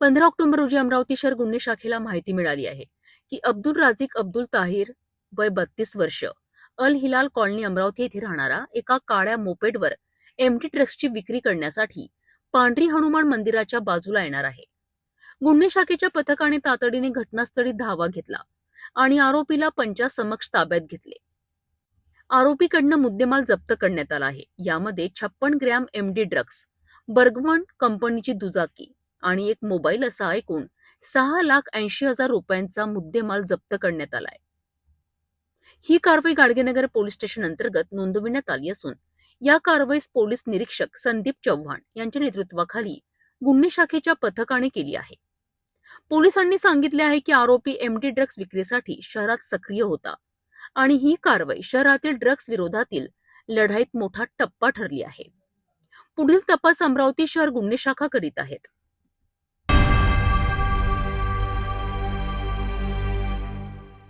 पंधरा ऑक्टोबर रोजी अमरावती शहर गुन्हे शाखेला माहिती मिळाली आहे की अब्दुल राजिक अब्दुल ताहिर वय बत्तीस वर्ष अल हिलाल कॉलनी अमरावती येथे राहणारा एका काळ्या मोपेडवर एमटी ट्रक्सची विक्री करण्यासाठी पांढरी हनुमान मंदिराच्या बाजूला येणार आहे. गुन्हे शाखेच्या पथकाने तातडीने घटनास्थळी धावा घेतला आणि आरोपीला पंचा समक्ष ताब्यात घेतले. आरोपीकडनं मुद्देमाल जप्त करण्यात आला आहे. यामध्ये छप्पन ग्रॅम एमडी ड्रग्स बर्गमन कंपनीची दुचाकी आणि एक मोबाईल असा ऐकून सहा लाख ऐंशी हजार रुपयांचा मुद्देमाल जप्त करण्यात आलाय. ही कारवाई गाडगेनगर पोलीस स्टेशन अंतर्गत नोंदविण्यात आली असून या कारवाईस पोलीस निरीक्षक संदीप चव्हाण यांच्या नेतृत्वाखाली गुन्हे शाखेच्या पथकाने केली आहे. पोलिसांनी सांगितले आहे की आरोपी एमडी ड्रग्ज विक्रीसाठी शहरात सक्रिय होता आणि ही कारवाई शहरातील ड्रग्ज विरोधातील लढाईत मोठा टप्पा ठरली आहे. पुढील तपास अमरावती शहर गुन्हे शाखा करीत आहेत.